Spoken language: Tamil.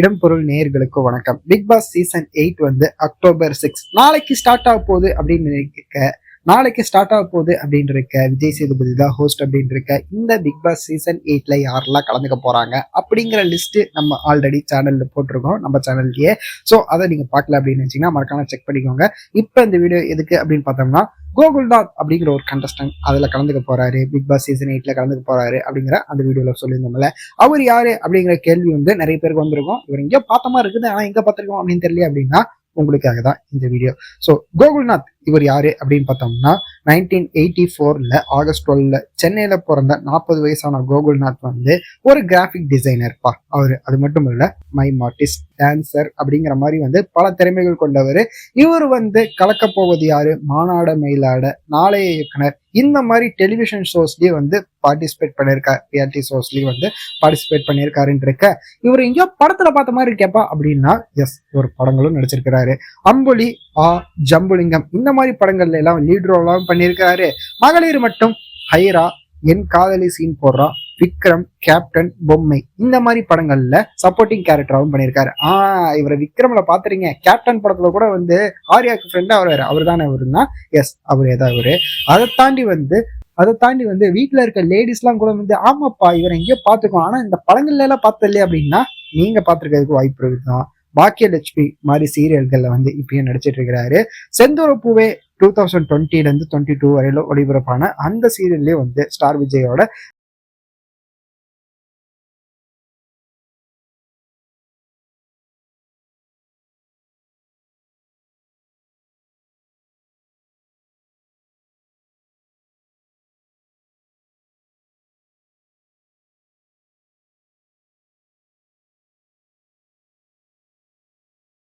இடம்பொருள் நேர்களுக்கு நேயர்களுக்கு வணக்கம். பிக் பாஸ் சீசன் எயிட் வந்து அக்டோபர் சிக்ஸ் நாளைக்கு ஸ்டார்ட் ஆக போகுது அப்படின்னு இருக்க நாளைக்கு ஸ்டார்ட் ஆக போகுது அப்படின்னு இருக்க விஜய் சேதுபதி தான் ஹோஸ்ட் அப்படின்னு இருக்க இந்த பிக் பாஸ் சீசன் எயிட்ல யாரெல்லாம் கலந்துக்க போறாங்க அப்படிங்கிற லிஸ்ட் நம்ம ஆல்ரெடி சேனல்ல போட்டிருக்கோம். நம்ம சேனல்லையே ஸோ அதை நீங்க பார்க்கல அப்படின்னு நினைச்சீங்கன்னா மறக்காம செக் பண்ணிக்கோங்க. இப்போ இந்த வீடியோ எதுக்கு அப்படின்னு பார்த்தோம்னா கோகுல்நாத் அப்படிங்கிற ஒரு கண்டஸ்டன்ட் அதில் கலந்துக்க போறாரு. பிக் பாஸ் சீசன் எயிட்ல கலந்துக்க போறாரு அப்படிங்கிற அந்த வீடியோவில் சொல்லியிருந்தோம்ல. அவர் யாரு அப்படிங்கிற கேள்வி வந்து நிறைய பேருக்கு வந்திருக்கும். இவர் எங்கேயோ பார்த்தமா இருக்குது ஆனால் எங்கே பார்த்துருக்கோம் அப்படின்னு தெரியல அப்படின்னா உங்களுக்காக தான் இந்த வீடியோ ஸோ கோகுல்நாத் இவர் யாரு அப்படின்னு பார்த்தோம்னா நைன்டீன் எயிட்டி ஃபோர்ல ஆகஸ்ட் டுவெல்ல சென்னையில பிறந்த நாற்பது வயசான கோகுல்நாத் வந்து ஒரு கிராஃபிக் டிசைனர்ப்பா அவர் அது மட்டும் இல்ல மைம் ஆர்டிஸ்ட் டான்சர் அப்படிங்கிற மாதிரி வந்து பல திறமைகள் கொண்டவர். இவர் வந்து கலக்க போவது யாரு? மாநாட மயிலாட நாளைய இயக்குனர். இந்த மாதிரி டெலிவிஷன் ஷோஸ்லயே வந்து பார்ட்டிசிபேட் பண்ணியிருக்கார் ரியாலிட்டி ஷோஸ்லயும் வந்து பார்ட்டிசிபேட் பண்ணியிருக்காருன்னு இருக்க இவர் எங்கேயோ படத்துல பார்த்த மாதிரி இருக்கேப்பா அப்படின்னா எஸ் ஒரு படங்களும் நடிச்சிருக்கிறாரு. அம்புலி ஆ ஜம்புலிங்கம் இந்த மாதிரி படங்கள்ல எல்லாம் லீட் ரோலாம் பண்ணியிருக்காரு. மகளிர் மட்டும் ஹைரா என் காதலி சீன் போடுறா விக்ரம் கேப்டன் பொம்மை. இந்த மாதிரி படங்கள்ல சப்போர்ட்டிங் கேரக்டராகவும் பண்ணியிருக்காரு. ஆஹ் இவரை விக்ரம்ல பாத்துறீங்க. கேப்டன் படத்துல கூட வந்து ஆர்யாக்கு ஃப்ரெண்டா அவர் அவர் தானே? அவருன்னா எஸ் அவர் ஏதாவது அவரு. அதை தாண்டி வந்து அதை தாண்டி வந்து வீட்டில் இருக்க லேடிஸ்லாம் கூட வந்து ஆமாப்பா இவரை எங்கேயோ பார்த்துக்கோ ஆனால் இந்த படங்கள்ல எல்லாம் பார்த்தது அப்படின்னா நீங்கள் பார்த்துருக்கிறதுக்கு வாய்ப்பு இருக்குதான். பாக்கியலட்சுமி மாதிரி சீரியல்கள்ல வந்து இப்பயும் நடிச்சிட்டு இருக்கிறாரு செந்தூர பூவே டூ தௌசண்ட் டுவெண்ட்டில இருந்து டுவெண்ட்டி டூ வரையில ஒளிபரப்பான அந்த சீரியல்லே வந்து ஸ்டார் விஜயோட